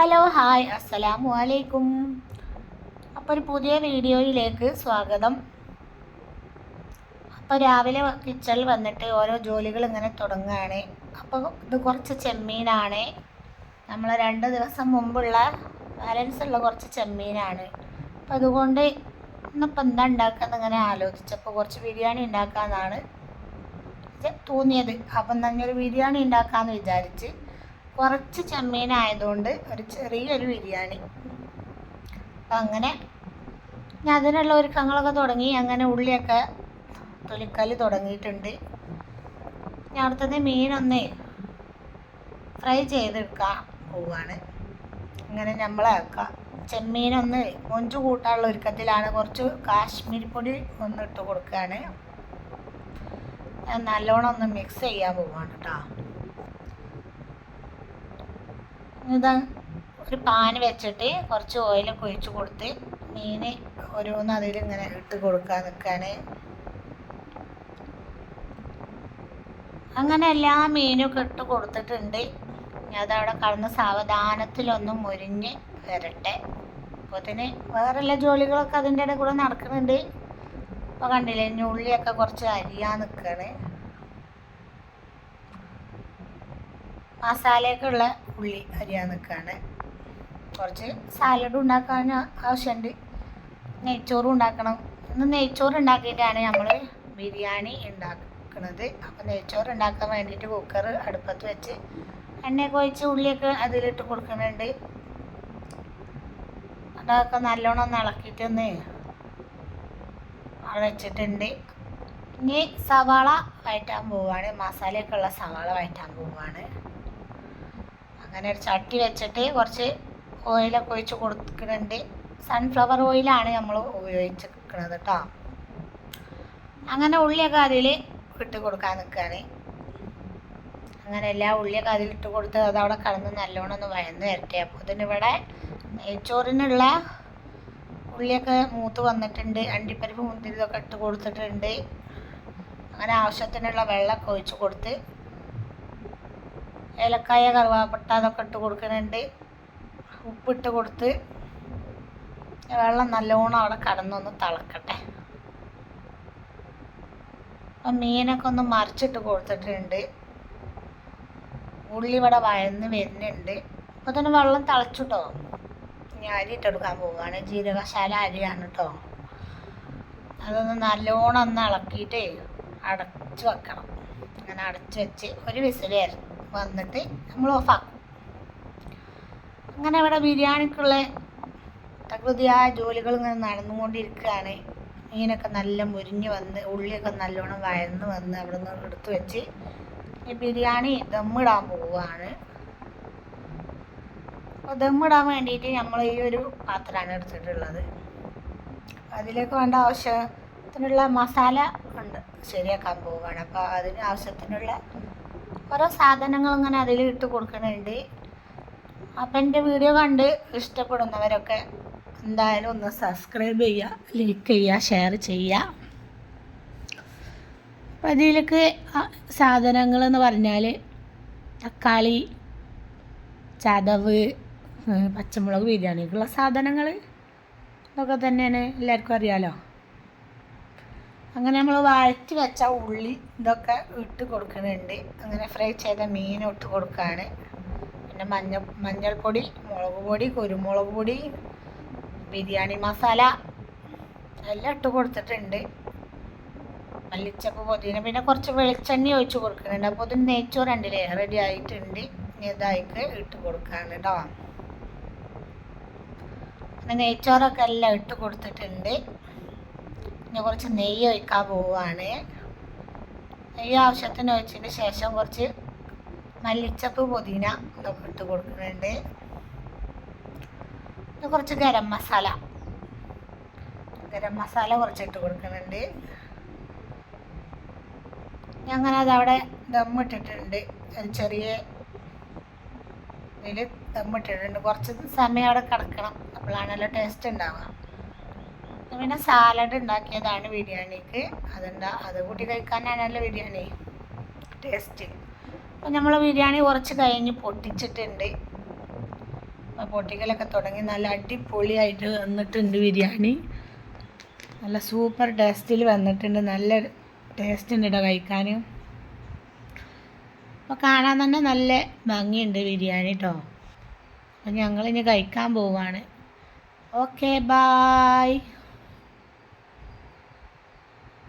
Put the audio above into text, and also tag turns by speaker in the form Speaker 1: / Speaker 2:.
Speaker 1: Hello hi അസ്സലാമു അലൈക്കും. അപ്പോൾ ഒരു പുതിയ വീഡിയോയിലേക്ക് സ്വാഗതം. അപ്പോൾ രാവിലെ കിച്ചണിൽ വന്നിട്ട് ഓരോ ജോലികൾ ഇങ്ങനെ തുടങ്ങുകയാണ്. അപ്പോൾ ഇത് കുറച്ച് ചെമ്മീനാണ്. നമ്മൾ രണ്ട് ദിവസം മുമ്പുള്ള ബാലൻസ് ഉള്ള കുറച്ച് ചെമ്മീനാണ്. അപ്പോൾ അതുകൊണ്ട് ഇന്നിപ്പോൾ എന്താ ഉണ്ടാക്കാന്ന് ഇങ്ങനെ ആലോചിച്ചപ്പോൾ കുറച്ച് ബിരിയാണി ഉണ്ടാക്കാമെന്നാണ് തോന്നിയത്. അപ്പം തന്നെ ബിരിയാണി ഉണ്ടാക്കാമെന്ന് വിചാരിച്ച് കുറച്ച് ചെമ്മീനായതുകൊണ്ട് ഒരു ചെറിയൊരു ബിരിയാണി. അപ്പം അങ്ങനെ ഞാൻ അതിനുള്ള ഒരുക്കങ്ങളൊക്കെ തുടങ്ങി. അങ്ങനെ ഉള്ളിയൊക്കെ തൊലിക്കൽ തുടങ്ങിയിട്ടുണ്ട്. ഞാൻ അടുത്തത് മീനൊന്ന് ഫ്രൈ ചെയ്തെടുക്കാൻ പോവാണ്. അങ്ങനെ നമ്മളെ ചെമ്മീനൊന്ന് മൊഞ്ചു കൂട്ടാനുള്ള ഒരുക്കത്തിലാണ് കുറച്ച് കാശ്മീരി പൊടി ഒന്ന് ഇട്ട് കൊടുക്കുകയാണ് നല്ലോണം ഒന്ന് മിക്സ് ചെയ്യാൻ പോവാണ് കേട്ടോ ഇതാ ഒരു പാൻ വെച്ചിട്ട് കുറച്ച് ഓയിലൊക്കെ ഒഴിച്ച് കൊടുത്ത് മീൻ ഓരോന്ന് അതിലിങ്ങനെ ഇട്ട് കൊടുക്കാൻ നിൽക്കാൻ അങ്ങനെ എല്ലാ മീനൊക്കെ ഇട്ട് കൊടുത്തിട്ടുണ്ട്. അതവിടെ കടന്ന് സാവധാനത്തിലൊന്നും മുരിഞ്ഞ് വരട്ടെ. അപ്പോൾ അതിന് വേറെല്ലാ ജോലികളൊക്കെ അതിന്റെ ഇടയിൽ കൂടെ നടക്കുന്നുണ്ട്. അപ്പോൾ കണ്ടില്ലേ ഇനി ഉള്ളിയൊക്കെ കുറച്ച് അരിയാൻ നിൽക്കുകയാണ് മസാലയൊക്കെ ഉള്ളി അരിയാൻ നിൽക്കുകയാണ് കുറച്ച് സാലഡ് ഉണ്ടാക്കാൻ ആവശ്യമുണ്ട് നെയ്ച്ചോറും ഉണ്ടാക്കണം. ഇന്ന് നെയ്ച്ചോറ് ഉണ്ടാക്കിയിട്ടാണ് നമ്മൾ ബിരിയാണി ഉണ്ടാക്കുന്നത് അപ്പോൾ നെയ്ച്ചോറ് ഉണ്ടാക്കാൻ വേണ്ടിയിട്ട് കുക്കർ അടുപ്പത്ത് വെച്ച് എണ്ണയൊക്കെ ഒഴിച്ച് ഉള്ളിയൊക്കെ അതിലിട്ട് കൊടുക്കുന്നുണ്ട് അതൊക്കെ നല്ലോണം ഒന്ന് ഇളക്കിയിട്ടൊന്ന് വെച്ചിട്ടുണ്ട്. ഇനി സവാള വഴറ്റാൻ പോവുകയാണ് മസാലയൊക്കെ ഉള്ള സവാള വഴറ്റാൻ പോവാണ്. അങ്ങനെ ഒരു ചട്ടി വെച്ചിട്ട് കുറച്ച് ഓയിലൊക്കെ ഒഴിച്ച് കൊടുക്കുന്നുണ്ട്. സൺഫ്ലവർ ഓയിലാണ് നമ്മൾ ഉപയോഗിച്ചിരിക്കുന്നത് കേട്ടോ അങ്ങനെ ഉള്ളിയൊക്കെ അതിൽ ഇട്ട് കൊടുക്കാൻ നിൽക്കുകയാണ്. അങ്ങനെ എല്ലാ ഉള്ളിയൊക്കെ അതിലിട്ട് കൊടുത്ത് അത് അവിടെ കടന്ന് നല്ലോണം ഒന്ന് വയന്ന് വരട്ടെ. അപ്പോൾ ഇതിനിവിടെ നെയ്ച്ചോറിനുള്ള ഉള്ളിയൊക്കെ മൂത്ത് വന്നിട്ടുണ്ട്. അണ്ടിപ്പരിപ്പ് മുന്തിരിതൊക്കെ ഇട്ട് കൊടുത്തിട്ടുണ്ട്. അങ്ങനെ ആവശ്യത്തിനുള്ള വെള്ളമൊക്കെ ഒഴിച്ച് കൊടുത്ത് ഏലക്കായ കറുവാപ്പട്ട അതൊക്കെ ഇട്ട് കൊടുക്കുന്നുണ്ട്. ഉപ്പിട്ട് കൊടുത്ത് വെള്ളം നല്ലോണം അവിടെ കടന്നൊന്ന് തിളക്കട്ടെ. അപ്പം മീനൊക്കെ ഒന്ന് മറിച്ചിട്ട് കൊടുത്തിട്ടുണ്ട്. ഉള്ളി ഇവിടെ വഴന്ന് വരുന്നുണ്ട്. അപ്പോൾ തന്നെ വെള്ളം തിളച്ചിട്ടോ. ഇനി അരി ഇട്ടെടുക്കാൻ പോവുകയാണ് ജീരകശാല അരിയാണ് കേട്ടോ അതൊന്ന് നല്ലോണം ഒന്ന് ഇളക്കിയിട്ടേ അടച്ചു വെക്കണം. അങ്ങനെ അടച്ചു വെച്ച് ഒരു വിസിൽ വന്നിട്ട് നമ്മൾ ഓഫാക്കും. അങ്ങനെ ഇവിടെ ബിരിയാണിക്കുള്ള തകൃതിയായ ജോലികൾ ഇങ്ങനെ നടന്നുകൊണ്ടിരിക്കുകയാണ്. മീനൊക്കെ നല്ല മുരിഞ്ഞ് വന്ന് ഉള്ളിയൊക്കെ നല്ലോണം വയന്ന് വന്ന് അവിടെ നിന്ന് എടുത്ത് വെച്ച് ഈ ബിരിയാണി ദമ്മിടാൻ പോവുകയാണ്. അപ്പോൾ ദമ്മിടാൻ വേണ്ടിയിട്ട് നമ്മൾ ഈ ഒരു പാത്രമാണ് എടുത്തിട്ടുള്ളത്. അതിലേക്ക് വേണ്ട ആവശ്യത്തിനുള്ള മസാല ഉണ്ട് ശരിയാക്കാൻ പോവുകയാണ്. അപ്പോൾ അതിന് ആവശ്യത്തിനുള്ള ഓരോ സാധനങ്ങൾ ഇങ്ങനെ അതിൽ ഇട്ട് കൊടുക്കുന്നുണ്ട് അപ്പം എന്റെ വീഡിയോ കണ്ട് ഇഷ്ടപ്പെടുന്നവരൊക്കെ എന്തായാലും ഒന്ന് സബ്സ്ക്രൈബ് ചെയ്യുക ലൈക്ക് ചെയ്യുക ഷെയർ ചെയ്യുക അപ്പം അതിലേക്ക് സാധനങ്ങൾ എന്ന് പറഞ്ഞാൽ തക്കാളി ചതവ് പച്ചമുളക് ബിരിയാണിക്കുള്ള സാധനങ്ങൾ ഇതൊക്കെ തന്നെയാണ് എല്ലാവർക്കും അറിയാലോ? അങ്ങനെ നമ്മൾ വഴറ്റി വെച്ച ഉള്ളി ഇതൊക്കെ ഇട്ട് കൊടുക്കുന്നുണ്ട്. അങ്ങനെ ഫ്രൈ ചെയ്ത മീൻ ഇട്ട് കൊടുക്കുകയാണ് പിന്നെ മഞ്ഞ മഞ്ഞൾപ്പൊടി മുളക് പൊടി കുരുമുളക് പൊടി ബിരിയാണി മസാല എല്ലാം ഇട്ട് കൊടുത്തിട്ടുണ്ട്. മല്ലിച്ചപ്പ് പൊതിന പിന്നെ കുറച്ച് വെളിച്ചെണ്ണ ഒഴിച്ച് കൊടുക്കുന്നുണ്ട്. അപ്പോൾ ഇത് നെയ്ച്ചോറ് രണ്ടിലേ റെഡി ആയിട്ടുണ്ട്. ഇതായിക്ക് ഇട്ട് കൊടുക്കുകയാണ് കേട്ടോ നെയ്ച്ചോറൊക്കെ എല്ലാം ഇട്ട് കൊടുത്തിട്ടുണ്ട്. ഇനി കുറച്ച് നെയ്യ് ഒഴിക്കാൻ പോവുകയാണ് നെയ്യ് ആവശ്യത്തിന് ഒഴിച്ചതിന് ശേഷം കുറച്ച് മല്ലിച്ചപ്പ് പുതിന ഇതൊക്കെ ഇട്ട് കൊടുക്കുന്നുണ്ട്. കുറച്ച് ഗരം മസാല. ഗരം മസാല കുറച്ച് ഇട്ട് കൊടുക്കുന്നുണ്ട്. അങ്ങനെ അതവിടെ ദമ്മിട്ടിട്ടുണ്ട് ചെറിയ ഇതിൽ ദമ്മിട്ടിട്ടുണ്ട് കുറച്ച് സമയം അവിടെ കിടക്കണം. അപ്പോഴാണല്ലോ ടേസ്റ്റ് ഉണ്ടാവുക. പിന്നെ സാലഡ് ഉണ്ടാക്കിയതാണ് ബിരിയാണിക്ക്. അതുണ്ടാ അത് കൂട്ടി കഴിക്കാനാണല്ലോ ബിരിയാണി. ടേസ്റ്റ് അപ്പം നമ്മൾ ബിരിയാണി കുറച്ച് കഴിഞ്ഞ് പൊട്ടിച്ചിട്ടുണ്ട്. പൊട്ടിക്കലൊക്കെ തുടങ്ങി. നല്ല അടിപൊളിയായിട്ട് വന്നിട്ടുണ്ട് ബിരിയാണി. നല്ല സൂപ്പർ ടേസ്റ്റിൽ വന്നിട്ടുണ്ട്. നല്ല ടേസ്റ്റ് ഉണ്ട് കേട്ടോ കഴിക്കാൻ അപ്പോൾ കാണാൻ തന്നെ നല്ല ഭംഗിയുണ്ട് ബിരിയാണി കേട്ടോ അപ്പം ഞങ്ങളിനി കഴിക്കാൻ പോവാണ്. Okay bye